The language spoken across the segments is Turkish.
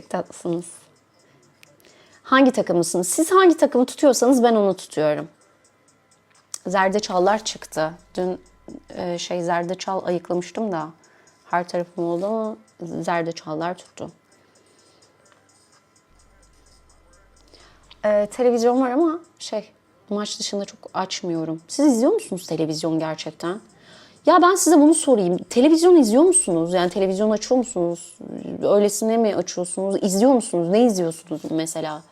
Çok tatlısınız. Hangi takımlısınız? Siz hangi takımı tutuyorsanız ben onu tutuyorum. Zerdeçallar çıktı. Dün e, şey zerdeçal ayıklamıştım da her tarafım oldu ama zerdeçallar tuttu. E, televizyon var ama şey maç dışında çok açmıyorum. Siz izliyor musunuz televizyon gerçekten? Ya ben size bunu sorayım. Televizyon izliyor musunuz? Yani televizyon açıyor musunuz? Öylesine mi açıyorsunuz? İzliyor musunuz? Ne izliyorsunuz mesela?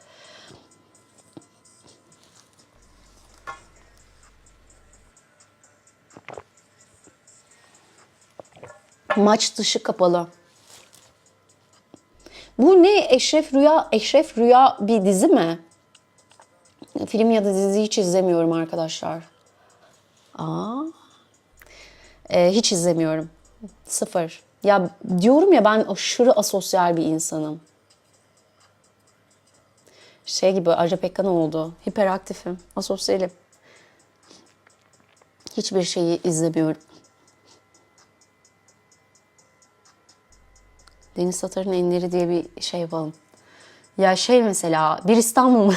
Maç dışı kapalı. Bu ne Eşref Rüya? Eşref Rüya bir dizi mi? Film ya da dizi hiç izlemiyorum arkadaşlar. Aa. Ee, hiç izlemiyorum. Sıfır. Ya diyorum ya ben aşırı asosyal bir insanım. Şey gibi Ajda Pekkan oldu. Hiperaktifim, asosyalim. Hiçbir şeyi izlemiyorum. Deniz Satar'ın Enleri diye bir şey yapalım. Ya şey mesela bir İstanbul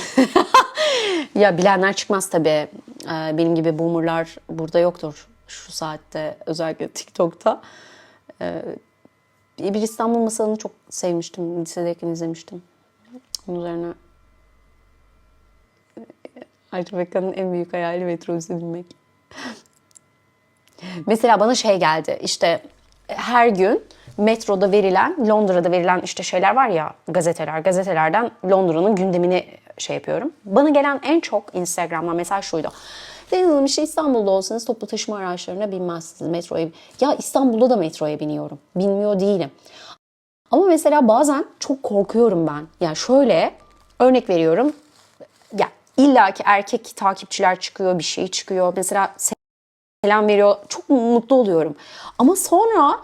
ya bilenler çıkmaz tabii. Ee, benim gibi boomerlar burada yoktur şu saatte özellikle TikTok'ta. Ee, bir İstanbul masalını çok sevmiştim. Lisedeyken izlemiştim. Onun üzerine Ajda Pekkan'ın en büyük hayali metrobüse binmek. Mesela bana şey geldi işte her gün metroda verilen, Londra'da verilen işte şeyler var ya gazeteler. Gazetelerden Londra'nın gündemini şey yapıyorum. Bana gelen en çok Instagram'dan mesaj şuydu. Deniz Hanım işte İstanbul'da olsanız toplu taşıma araçlarına binmezsiniz. Metroya Ya İstanbul'da da metroya biniyorum. Binmiyor değilim. Ama mesela bazen çok korkuyorum ben. Yani şöyle örnek veriyorum. Ya illaki erkek takipçiler çıkıyor, bir şey çıkıyor. Mesela selam veriyor. Çok mutlu oluyorum. Ama sonra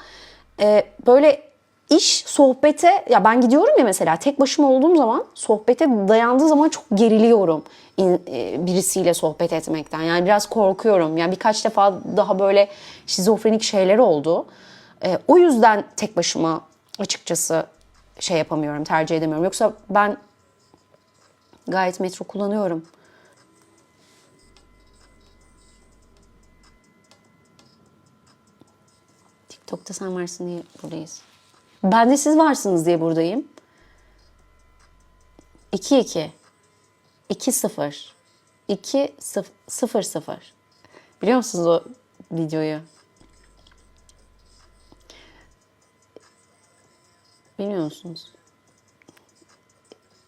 e, böyle iş sohbete ya ben gidiyorum ya mesela tek başıma olduğum zaman sohbete dayandığı zaman çok geriliyorum e, birisiyle sohbet etmekten. Yani biraz korkuyorum. Yani birkaç defa daha böyle şizofrenik şeyler oldu. E, o yüzden tek başıma açıkçası şey yapamıyorum, tercih edemiyorum. Yoksa ben gayet metro kullanıyorum. TikTok'ta sen varsın diye buradayız. Ben de siz varsınız diye buradayım. 2-2. 2-0. 2-0-0. Biliyor musunuz o videoyu? Bilmiyor musunuz?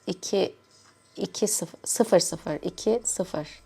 2 2 0 0 0 2 0